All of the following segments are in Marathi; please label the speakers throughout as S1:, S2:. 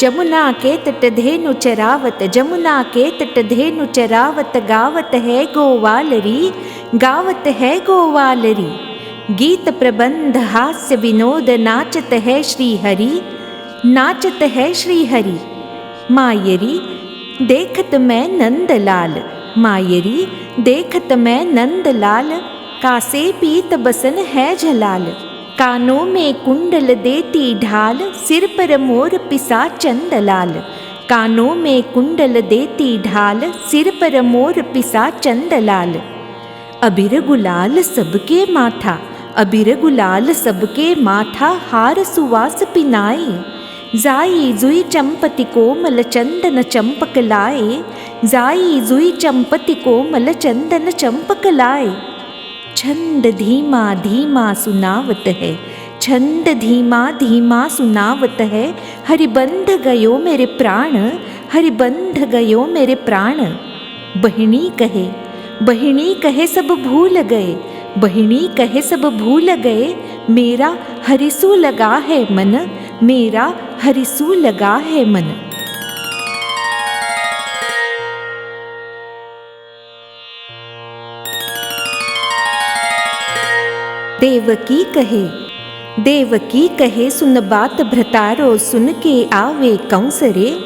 S1: जमुना के तट धेनु चरावत जमुना के तट धेनु चरावत गावत है गोवालरी गावत है गोवालरी। गीत प्रबंध हास्य विनोद नाचत है श्री हरि नाचत है श्री हरि मायरी देखत मैं नंदलाल। मायरी देखत मैं नंदलाल कासे पीत बसन है झलाल कानों में कुंडल देती ढाल सिर पर मोर पिसा चंदलाल। कानों में कुंडल देती ढाल सिर पर मोर पिसा चंदलाल। अबिर गुलाल सबके माथा अबिर गुलाल सबके माथा हार सुवास पिनाई। जाई जुई चंपति कोमल चंदन चंपक लाए। जाई जुई चंपति कोमल चंदन चंपक लाए। छंद धीमा धीमा सुनावत है। छंद धीमा धीमा सुनावत है। हरिबंध गयो मेरे प्राण। हरिबंध गयो मेरे प्राण। बहिणी कहे बहिणी कहे सब भूल गए। बहिणी कहे सब भूल गए। मेरा हरिसु लगा है मन। मेरा हरिसु लगा है मन। देवकी कहे देवकी कहे, सुन बात भ्रतारो, सुन के आवे कंसरे।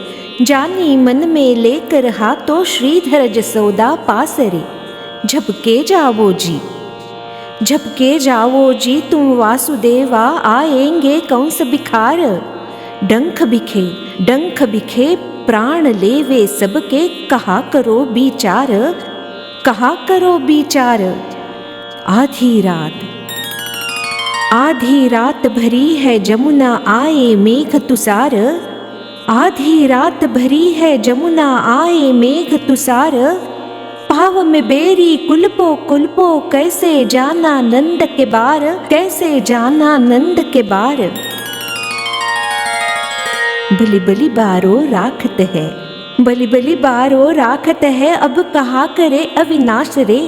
S1: जानी मन में लेकर हाथों श्रीधर जसोदा पासरे। झपके जावो जी। झपके जावो जी तुम वासुदेवा, आएँगे कंस बिखार डंख बिखे डंख बिखे, प्राण लेवे सबके, कहा करो विचार, कहा करो विचार। आधी रात आधी रात भरी है जमुना, आए मेघ तुसार। आधी रात भरी है जमुना, आए मेघ तुसार। पाव में बेरी कुलपो कुलपो, कैसे जाना नंद के बार, कैसे जाना नंद के बार। बलि बलि बारो राखत है, बलि बलि बारो राखत है, अब कहा करे अविनाश रे।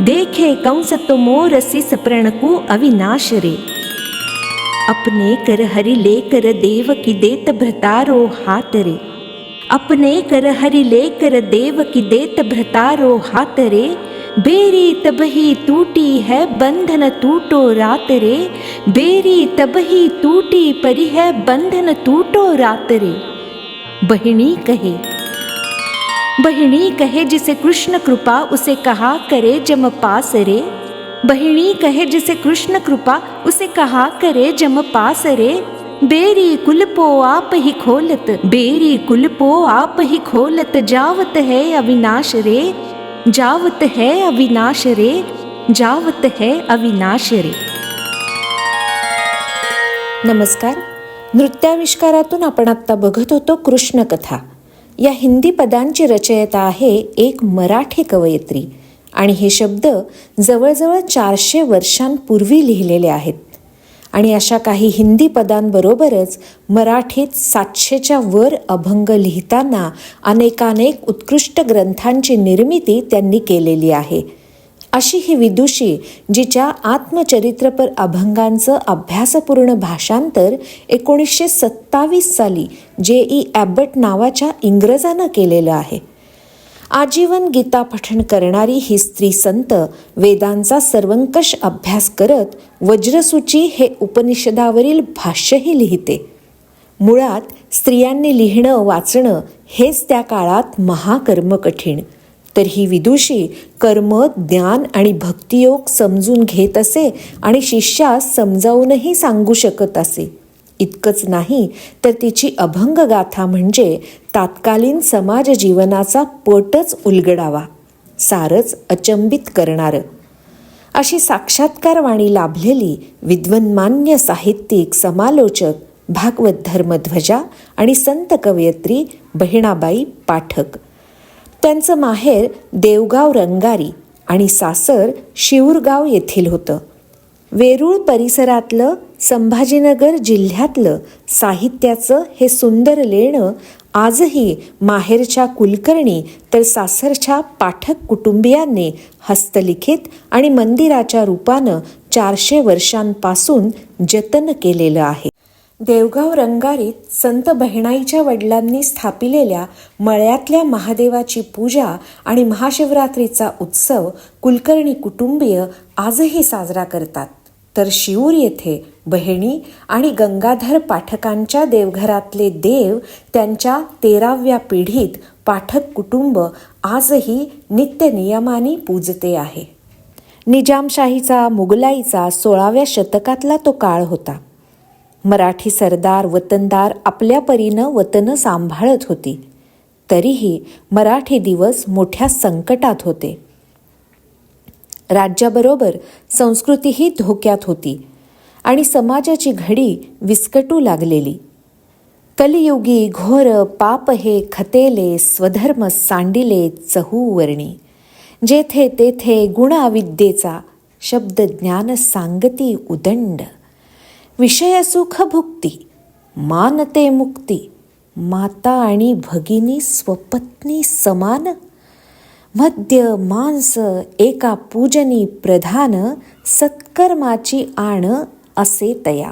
S1: देखे कंस तो मोर सिस प्रण को अविनाश रे। अपने कर हरि लेकर देव की देत भ्रतारो हाथ रे। अपने कर हरि लेकर देव की देत भ्रतारो हाथ रे। बेरी तब ही टूटी है बंधन टूटो रात रे। बेरी तब ही टूटी परी है बंधन टूटो रात रे। बहिणी कहे बहिणी कहे जिसे कृष्ण कृपा उसे कहा करे जम पास रे। बहिणी कहे जिसे कृष्ण कृपा उसे कहा करे जम पास रे। बेरी कुलपो आप ही खोलत बेरी कुलपो आप ही खोलत जावत है अविनाश रे जावत है अविनाश रे जावत है अविनाश रे नमस्कार नृत्याविष्कारातून आपण आत्ता बघत होतो कृष्ण कथा या हिंदी पदांची रचयिता आहे एक मराठी कवयित्री आणि हे शब्द जवळजवळ चारशे वर्षांपूर्वी लिहिलेले आहेत आणि अशा काही हिंदी पदांबरोबरच मराठीत सातशेच्या वर अभंग लिहिताना अनेकानेक उत्कृष्ट ग्रंथांची निर्मिती त्यांनी केलेली आहे. अशी ही विदुषी जिच्या आत्मचरित्रपर अभंगांचं अभ्यासपूर्ण भाषांतर एकोणीसशे सत्तावीस साली जे ई ॲबट नावाच्या इंग्रजानं केलेलं आहे. आजीवन गीता पठण करणारी ही स्त्री संत वेदांचा सर्वंकष अभ्यास करत वज्रसूची हे उपनिषदावरील भाष्यही लिहिते. मुळात स्त्रियांनी लिहिणं वाचणं हेच त्या काळात महाकर्म कठीण. तर ही विदुषी कर्म ज्ञान आणि भक्तियोग समजून घेत असे आणि शिष्यास समजावूनही सांगू शकत असे. इतकंच नाही तर तिची अभंग गाथा म्हणजे तात्कालीन समाज जीवनाचा पटच उलगडावा सारच अचंबित करणारं. अशी साक्षात्कारवाणी लाभलेली विद्वन्मान्य साहित्यिक समालोचक भागवत धर्मध्वजा आणि संत कवयित्री बहिणाबाई पाठक. त्यांचं माहेर देवगाव रंगारी आणि सासर शिऊरगाव येथील होतं. वेरूळ परिसरातलं संभाजीनगर जिल्ह्यातलं साहित्याचं हे सुंदर लेणं आजही माहेरच्या कुलकर्णी तर सासरच्या पाठक कुटुंबियांनी हस्तलिखित आणि मंदिराच्या रूपानं चारशे वर्षांपासून जतन केलेलं आहे. देवगाव रंगारीत संत बहिणाईच्या वडिलांनी स्थापिलेल्या मळ्यातल्या महादेवाची पूजा आणि महाशिवरात्रीचा उत्सव कुलकर्णी कुटुंबीय आजही साजरा करतात. तर शिऊर येथे बहिणी आणि गंगाधर पाठकांच्या देवघरातले देव त्यांच्या तेराव्या पिढीत पाठक कुटुंब आजही नित्यनियमाने पूजते आहे. निजामशाहीचा मुघलाईचा सोळाव्या शतकातला तो काळ होता. मराठी सरदार वतनदार आपल्या परीनं वतनं सांभाळत होती. तरीही मराठी दिवस मोठ्या संकटात होते. राज्याबरोबर संस्कृतीही धोक्यात होती आणि समाजाची घडी विस्कटू लागलेली. कलियुगी घोर पाप हे खतेले स्वधर्म सांडिले चहूवर्णी जेथे तेथे गुणाविद्येचा शब्द ज्ञान सांगती उदंड. विषय सुख भुक्ती मानते मुक्ती माता आणि भगिनी स्वपत्नी समान मद्य मांस एका पूजनी प्रधान सत्कर्माची आण असे तया.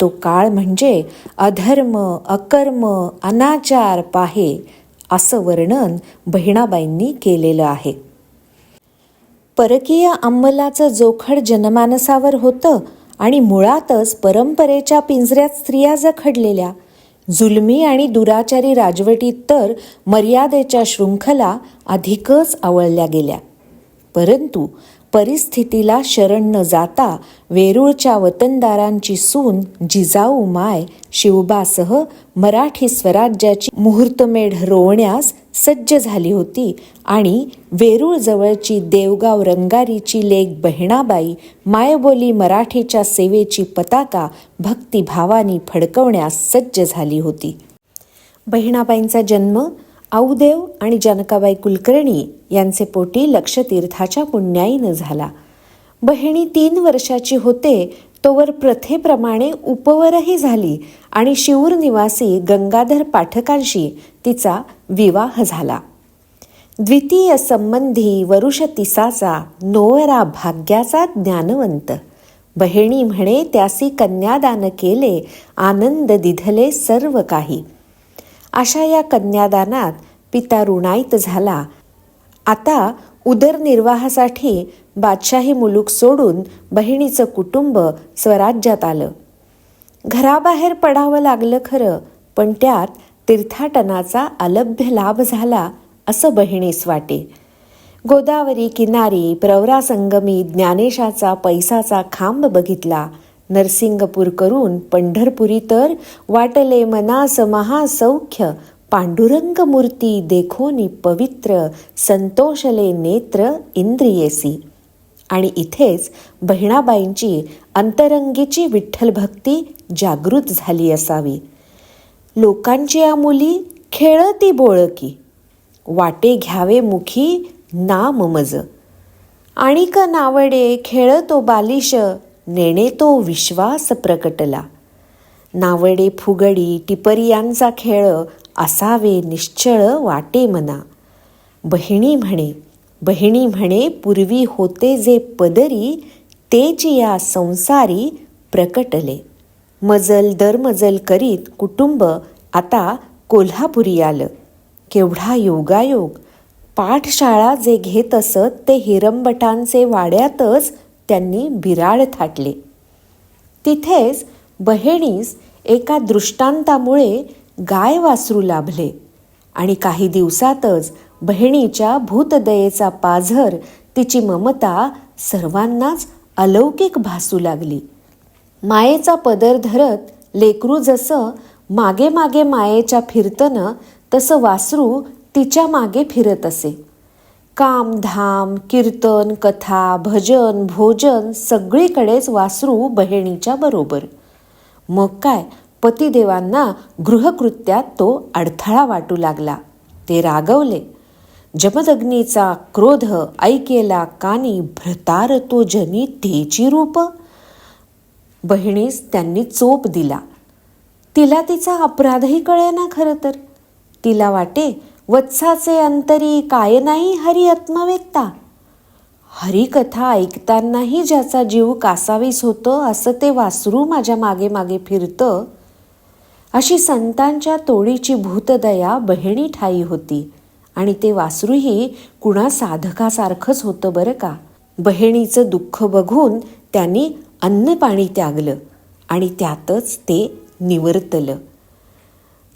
S1: तो काळ म्हणजे अधर्म अकर्म अनाचार पाहे असं वर्णन बहिणाबाईंनी केलेलं आहे. परकीय अंमलाचं जोखड जनमानसावर होतं आणि मुळातच परंपरेच्या पिंजऱ्यात स्त्रिया जखडलेल्या जुलमी आणि दुराचारी राजवटीत तर मर्यादेच्या शृंखला अधिकच आवळल्या गेल्या. परंतु परिस्थितीला शरण न जाता वेरूळच्या वतनदारांची सून जिजाऊ माय शिवबासह मराठी स्वराज्याची मुहूर्तमेढ रोवण्यास सज्ज झाली होती आणि वेरूळ जवळची देवगाव रंगारीची लेक बहिणाबाई मायबोली मराठीच्या सेवेची पताका भक्तिभावानी फडकवण्यास सज्ज झाली होती. बहिणाबाईंचा जन्म औदेव आणि जनकाबाई कुलकर्णी यांचे पोटी लक्षतीर्थाच्या पुण्याईनं झाला. बहिणी तीन वर्षाची होते तोवर प्रथेप्रमाणे उपवरही झाली आणि शिऊर निवासी गंगाधर पाठकांशी तिचा विवाह झाला. द्वितीय संबंधी वरुष तिसाचा नोवरा भाग्याचा ज्ञानवंत. बहिणी म्हणे त्यासी कन्यादान केले आनंद दिधले सर्व काही. अशा या कन्यादानात पिता ऋणायत झाला. आता उदरनिर्वाहासाठी बादशाही मुलूक सोडून बहिणीचं कुटुंब स्वराज्यात आलं. घराबाहेर पडावं लागलं खरं पण त्यात तीर्थाटनाचा अलभ्य लाभ झाला असं बहिणीस वाटे. गोदावरी किनारी प्रवरासंगमी ज्ञानेशाचा पैसाचा खांब बघितला. नरसिंगपूर करून पंढरपुरी तर वाटले मनास महासौख्य पांडुरंग मूर्ती देखोनी पवित्र संतोषले नेत्र इंद्रियेसी. आणि इथेच बहिणाबाईंची अंतरंगीची विठ्ठल भक्ती जागृत झाली असावी. लोकांची या मुली खेळती बोळकी. वाटे घ्यावे मुखी नाम मज. आणिक नावडे खेळतो बालिश नेणे तो विश्वास प्रकटला. नावडे फुगडी टिपरियांचा खेळ असावे निश्चळ वाटे मना. बहिणी म्हणे बहिणी म्हणे पूर्वी होते जे पदरी तेच या संसारी प्रकटले. मजल दरमजल करीत कुटुंब आता कोल्हापुरी आलं. केवढा योगायोग. पाठशाळा जे घेत असत ते हिरंबटांचे वाड्यातच त्यांनी बिराड थाटले. तिथेच बहिणीस एका दृष्टांतामुळे गाय वासरू लाभले आणि काही दिवसातच बहिणीच्या भूतदयेचा पाझर तिची ममता सर्वांनाच अलौकिक भासू लागली. मायेचा पदर धरत लेकरू जसं मागे मागे मायेच्या फिरतनं तसं वासरू तिच्यामागे फिरत असे. काम धाम कीर्तन कथा भजन भोजन सगळीकडेच वासरू बहिणीच्या बरोबर. मग काय पतिदेवांना गृहकृत्यात तो अडथळा वाटू लागला. ते रागवले जमदग्नीचा क्रोध ऐकेला कानी भ्रतार तो जनी तेची रूप? बहिणीस त्यांनी चोप दिला. तिला तिचा अपराधही कळेना खरं तर. तिला वाटे वत्साचे अंतरी काय नाही हरी आत्मवेत्ता. हरिकथा ऐकतानाही ज्याचा जीव कासावीस होतो असं ते वासरू माझ्या मागे मागे फिरतं. अशी संतांच्या तोडीची भूतदया बहिणी ठाई होती. आणि ते वासरूही कुणा साधकासारखंच होतं बरं का. बहिणीचं दुःख बघून त्यांनी अन्न पाणी त्यागलं आणि त्यातच ते निवर्तलं.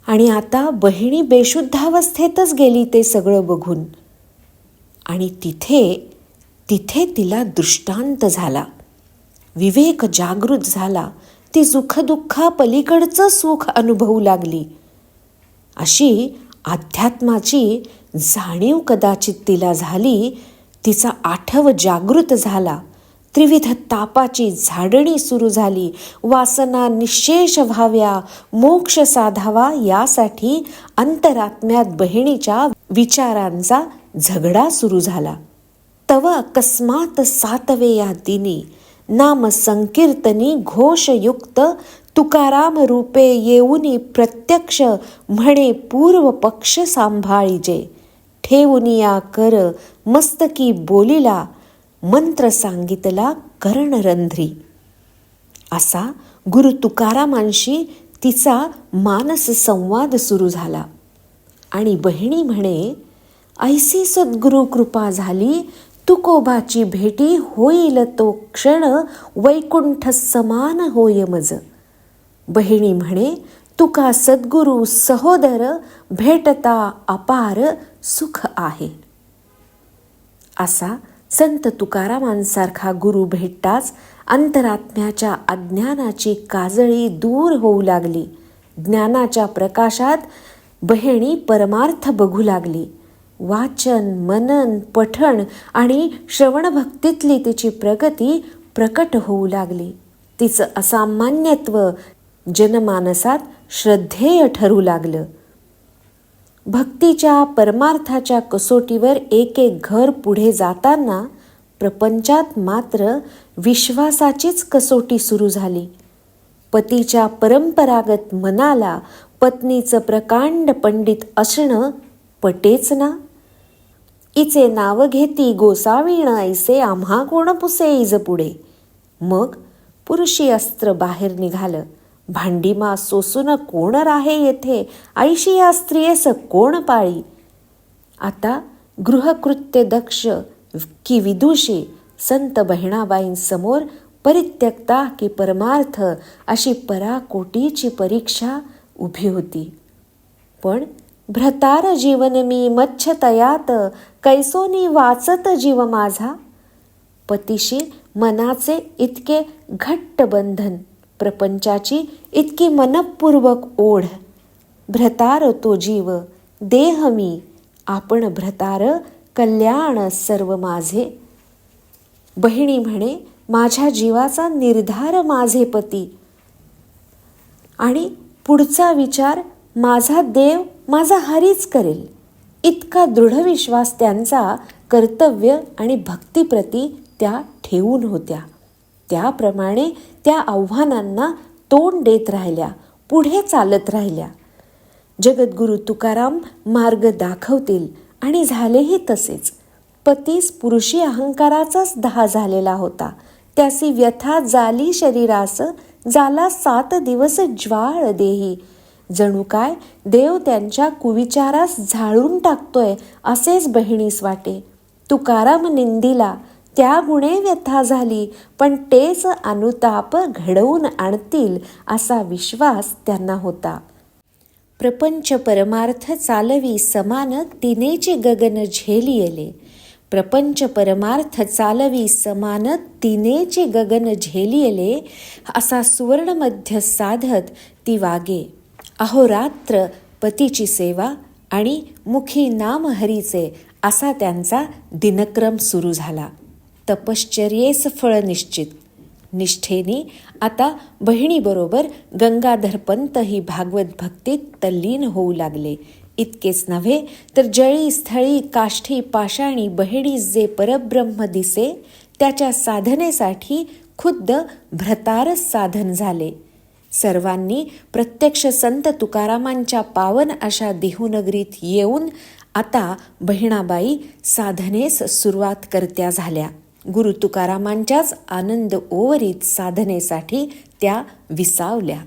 S1: आणि आता बहिणी बेशुद्धावस्थेतच गेली ते सगळं बघून. आणि तिथे तिथे तिला दृष्टांत झाला. विवेक जागृत झाला. ती सुखदुःखा पलीकडचं सुख अनुभवू लागली. अशी अध्यात्माची जाणीव कदाचित तिला झाली तिचा आठव जागृत झाला. त्रिविध तापाची झाडणी सुरू झाली. वासना निशेष व्हाव्या. मोक्ष साधावा यासाठी अंतरात्म्यात बहिणीच्या विचारांचा झगडा सुरू झाला. तव अकस्मात सातवे या दिनी नाम संकीर्तनी घोषयुक्त तुकाराम रूपे येऊनी प्रत्यक्ष म्हणे पूर्व पक्ष सांभाळीजे. ठेवुनिया कर मस्तकी बोलिला मंत्र सांगितला कर्णरंध्री. असा गुरु तुकारामांशी तिचा मानस संवाद सुरू झाला. आणि बहिणी म्हणे ऐसी सद्गुरु कृपा झाली तुकोबाची भेटी होईल तो क्षण वैकुंठ समान होय मज. बहिणी म्हणे तुका सद्गुरु सहोदर भेटता अपार सुख आहे. असा संत तुकारामांसारखा गुरु भेटताच अंतरात्म्याच्या अज्ञानाची काजळी दूर होऊ लागली. ज्ञानाच्या प्रकाशात बहिणी परमार्थ बघू लागली. वाचन मनन पठण आणि श्रवणभक्तीतली तिची प्रगती प्रकट होऊ लागली. तिचं असामान्यत्व जनमानसात श्रद्धेय ठरू लागलं. भक्तीच्या परमार्थाच्या कसोटीवर एक एक घर पुढे जाताना प्रपंचात मात्र विश्वासाचीच कसोटी सुरू झाली. पतीच्या परंपरागत मनाला पत्नीचं प्रकांड पंडित असणं पटेच ना? इचे नाव घेती गोसावीण ऐसे आम्हा कोण पुसे इज पुढे मग पुरुषी अस्त्र बाहेर निघालं. भांडीमा सोसून कोण राहे येथे? ऐशी या स्त्रियेस कोण पाळी? आता गृहकृत्य दक्ष की विदुषी संत बहिणाबाईंसमोर परित्यक्ता की परमार्थ अशी पराकोटीची परीक्षा उभी होती. पण भ्रतार जीवन मी मच्छतयात कैसोनी वाचत जीव माझा. पतीशी मनाचे इतके घट्ट बंधन प्रपंचाची इतकी मनपूर्वक ओढ. भ्रतार तो जीव देह मी आपण भ्रतार कल्याण सर्व माझे. बहिणी म्हणे माझ्या जीवाचा निर्धार माझे पती. आणि पुढचा विचार माझा देव माझा हरीच करेल. इतका दृढ विश्वास त्यांचा कर्तव्य आणि भक्तीप्रती त्या ठेवून होत्या. त्याप्रमाणे त्या आव्हानांना तोंड देत राहिल्या पुढे चालत राहिल्या. जगद्गुरु तुकाराम मार्ग दाखवतील आणि झालेही तसेच. पतीस पुरुषी अहंकाराचाच दहा झालेला होता. त्यासी व्यथा जाली शरीरास जाला सात दिवस ज्वाळ देही. जणू काय देव त्यांच्या कुविचारास झाळून टाकतोय असेच बहिणीस वाटे. तुकाराम निंदिला त्या गुणे व्यथा झाली पण तेच अनुताप घडवून आणतील असा विश्वास त्यांना होता. प्रपंच परमार्थ चालवी समान तिनेचे गगन झेलियले. प्रपंच परमार्थ चालवी समान तिनेचे गगन झेलियले असा सुवर्णमध्य साधत ती वागे. अहोरात्र पतीची सेवा आणि मुखी नाम हरीचे असा त्यांचा दिनक्रम सुरू झाला. तपश्चर्येस फळ निश्चित. निष्ठेनी आता बहिणीबरोबर गंगाधरपंत ही भागवत भक्तीत तल्लीन होऊ लागले. इतकेच नव्हे तर जळी स्थळी काष्ठी पाषाणी बहिणीस जे परब्रह्म दिसे त्याच्या साधनेसाठी खुद्द भ्रतारच साधन झाले. सर्वांनी प्रत्यक्ष संत तुकारामांच्या पावन अशा देहूनगरीत येऊन आता बहिणाबाई साधनेस सुरुवात करत्या झाल्या. गुरु तुकारामांच्याच आनंद ओवरीत साधनेसाठी त्या विसावल्या.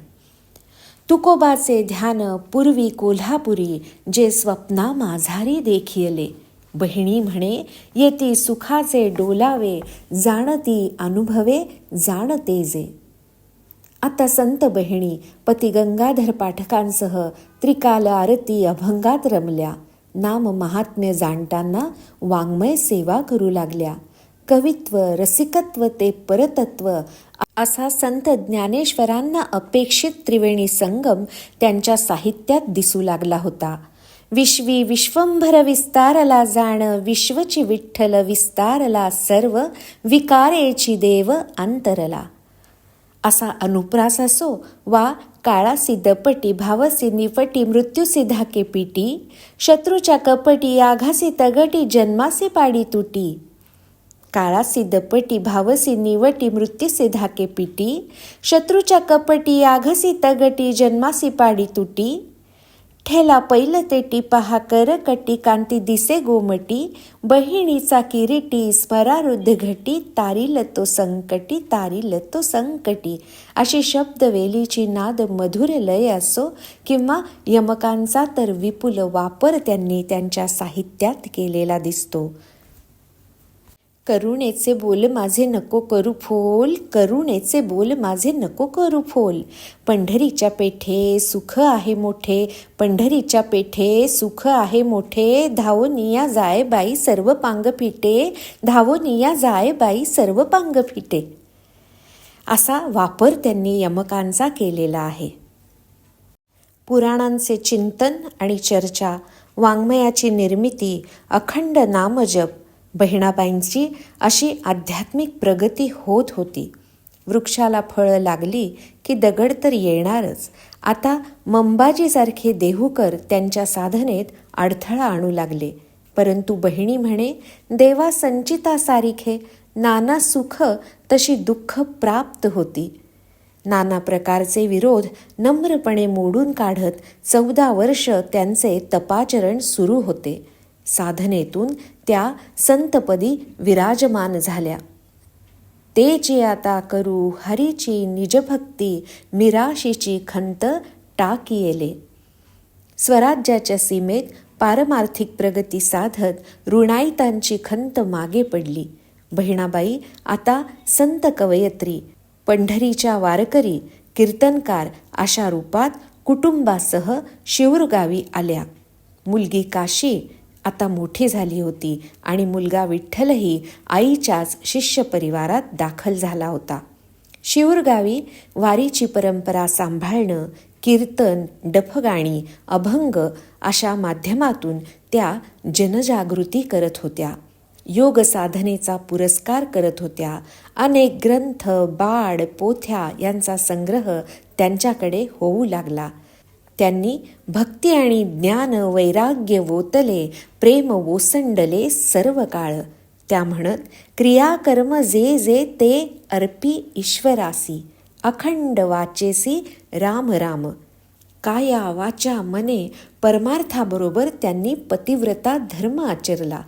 S1: तुकोबाचे ध्यान पूर्वी कोल्हापुरी जे स्वप्ना माझारी देखियले. बहिणी म्हणे येती सुखाचे डोलावे जाणती अनुभवे जाणते जे. आता संत बहिणी पती गंगाधर पाठकांसह त्रिकाल आरती अभंगात रमल्या. नाम महात्म्य जाणताना वाङ्मय सेवा करू लागल्या. कवित्व रसिकत्व ते परतत्व असा संत ज्ञानेश्वरांना अपेक्षित त्रिवेणी संगम त्यांच्या साहित्यात दिसू लागला होता. विश्वी विश्वंभर विस्तारला जाण विश्वची विठ्ठल विस्तारला सर्व विकारेची देव अंतरला. असा अनुप्रास असो वा काळासी दपटी भावसी निपटी मृत्यूसी धाके पिटी शत्रूच्या कपटी आघासी तगटी जन्मासी पाडी तुटी काळासी दपटी भावसी निवटी मृत्यूसी धाके पिटी शत्रूच्या कपटी आघसी तगटी जन्मासी पाडी तुटी ठेला पैल तेटी पहा कर कटी कांती दिसे गोमटी बहिणीचा किरीटी स्मरारुद्ध घटी तारील तो संकटी तारील तो संकटी अशी शब्दवेलीची नाद मधुर लय असो किंवा यमकांचा तर विपुल वापर त्यांनी त्यांच्या साहित्यात केलेला दिसतो. करुणेचे बोल माझे नको करू फोल करुणेचे बोल माझे नको करू फोल. पंढरीच्या पेठे सुख आहे मोठे पंढरीच्या पेठे सुख आहे मोठे. धावोनिया जाय बाई सर्व पांग फिटे धावोनिया जाय बाई सर्व पांग फिटे. असा वापर त्यांनी यमकांचा केलेला आहे. पुराणांचे चिंतन आणि चर्चा वाङ्मयाची निर्मिती अखंड नामजप बहिणाबाईंची अशी आध्यात्मिक प्रगती होत होती. वृक्षाला फळं लागली की दगड तर येणारच. आता मंबाजीसारखे देहूकर त्यांच्या साधनेत अडथळा आणू लागले. परंतु बहिणी म्हणे देवा संचिता सारिखे नाना सुख तशी दुःख प्राप्त होती. नाना प्रकारचे विरोध नम्रपणे मोडून काढत चौदा वर्ष त्यांचे तपाचरण सुरू होते. साधनेतून त्या संतपदी विराजमान झाल्या. ते जे आता करू हरीची निजभक्ती निराशीची खंत टाकी येले. स्वराज्याच्या सीमेत पारमार्थिक प्रगती साधत ऋणाईतांची खंत मागे पडली. बहिणाबाई आता संत कवयत्री पंढरीच्या वारकरी कीर्तनकार अशा रूपात कुटुंबासह शिवरगावी आल्या. मुलगी काशी आता मोठी झाली होती आणि मुलगा विठ्ठलही आईच्याच शिष्य परिवारात दाखल झाला होता. शिवरगावी वारीची परंपरा सांभाळणं कीर्तन डफगाणी अभंग अशा माध्यमातून त्या जनजागृती करत होत्या. योग साधनेचा पुरस्कार करत होत्या. अनेक ग्रंथ बाड पोथ्या यांचा संग्रह त्यांच्याकडे होऊ लागला. त्यांनी भक्ती आणि ज्ञान वैराग्य वोतले प्रेम ओसंडले सर्व काळ. त्या म्हणत क्रियाकर्म जे जे ते अर्पी ईश्वरासी अखंड वाचेसी राम राम. काया वाचा मने परमार्थाबरोबर त्यांनी पतिव्रता धर्म आचरला.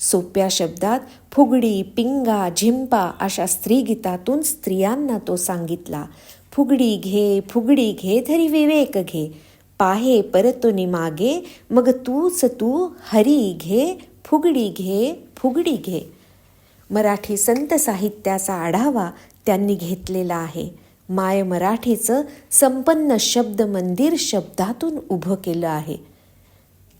S1: सोप्या शब्दात फुगडी पिंगा झिंपा अशा स्त्रीगीतातून स्त्रियांना तो सांगितला. फुगडी घे फुगडी घे धरी विवेक घे. पाहे परतोनी मागे मग तूच तू हरी घे फुगडी घे फुगडी घे. मराठी संत साहित्याचा आढावा त्यांनी घेतलेला आहे. माय मराठीचं संपन्न शब्द मंदिर शब्दातून उभं केलं आहे.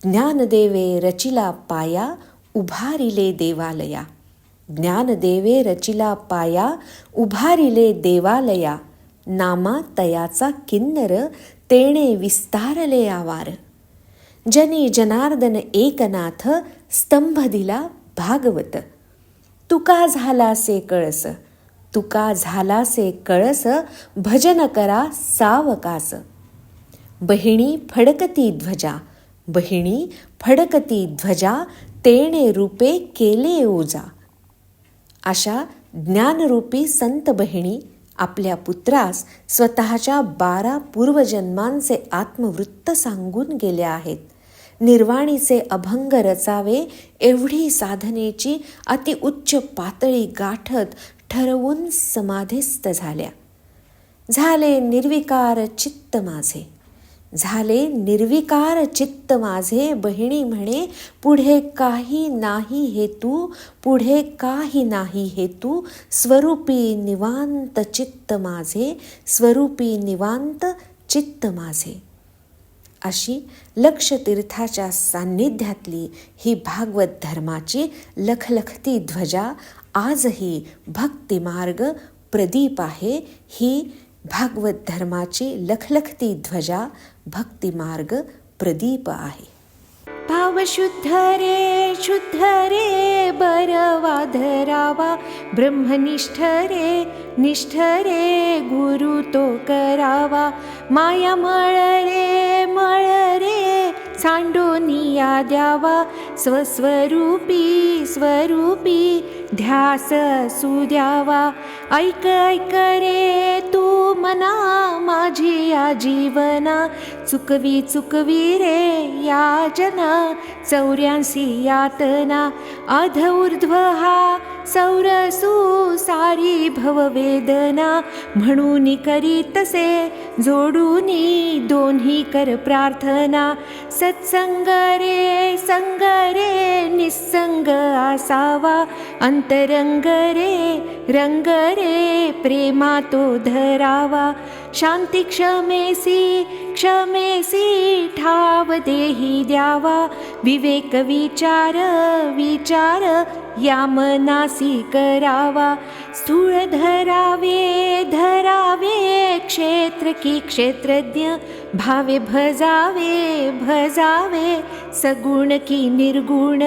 S1: ज्ञानदेवे रचिला पाया उभारिले देवालया. ज्ञानदेवे रचिला पाया उभारिले देवालया. नामा तयाचा किन्नर तेणे विस्तारले आवार. जनी जनार्दन एकनाथ स्तंभ दिला भागवत. तुका झालासे कळस तुका झालासे कळस भजन करा सावकास. बहिणी फडकती ध्वजा बहिणी फडकती ध्वजा तेणे रूपे केले ओजा. अशा ज्ञानरूपी संत बहिणी आपल्या पुत्रास स्वतःच्या बारा पूर्वजन्मांचे आत्मवृत्त सांगून गेले आहेत. निर्वाणीचे अभंग रचावे एवढी साधनेची अतिउच्च पातळी गाठत ठरवून समाधिस्थ झाल्या. झाले निर्विकार चित्त माझे. झाले निर्विकार चित्त माझे बहिणी म्हणे पुढे काही नाही हेतू पुढे काही नाही हेतू स्वरूपी निवांत चित्त माझे स्वरूपी निवांत चित्त माझे. अशी लक्षतीर्थाच्या सान्निध्यातली ही भागवत धर्माची लखलखती ध्वजा आजही भक्तिमार्ग प्रदीप आहे. ही भागवत धर्माची लखलखती ध्वजा भक्तिमार्ग प्रदीप आहे. भाव शुद्ध रे शुद्ध रे बरवा धरावा ब्रह्मनिष्ठ रे निष्ठ रे गुरु तो करावा. माया मळ रे मळ रे सांडोनिया द्यावा. स्वस्वरूपी स्वरूपी ध्यास सुद्यावा. ऐक ऐक रे तू मना माझी या जीवना चुकवी चुकवी रे या जना चौऱ्याऐंशी यातना. अधऊर्ध्व हा सौरसू सारी भववेदना. म्हणून करी तसे जोडूनी दोन्ही कर प्रार्थना. सत्संग रे संग रे निसंग असावा. अन अन्तरङ्गरे रङ्गरे प्रेमा तु धरावा। शांती क्षमेसी क्षमेसी ठाव देही द्यावा विवेक विचार विचार मनासी करावा स्थूळ धरावे धरावे क्षेत्र की क्षेत्रज्ञ भावे भजावे भजावे सगुण की निर्गुण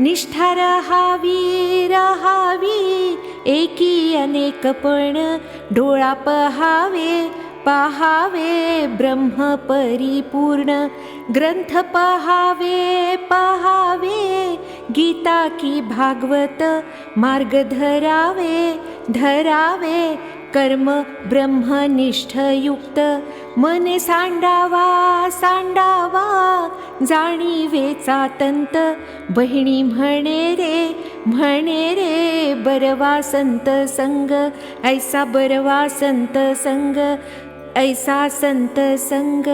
S1: निष्ठा रहावी रहावी एकी अनेकपण डोळा पहावे पहावे ब्रह्म परिपूर्ण ग्रंथ पहावे पहावे गीता की भागवत मार्ग धरावे धरावे कर्म ब्रह्मनिष्ठयुक्त मने सांडावा सांडावा जाणीवेचा तंत बहिणी म्हणे रे म्हणे रे बरवा संत संग ऐसा बरवा संत संग ऐसा संत संग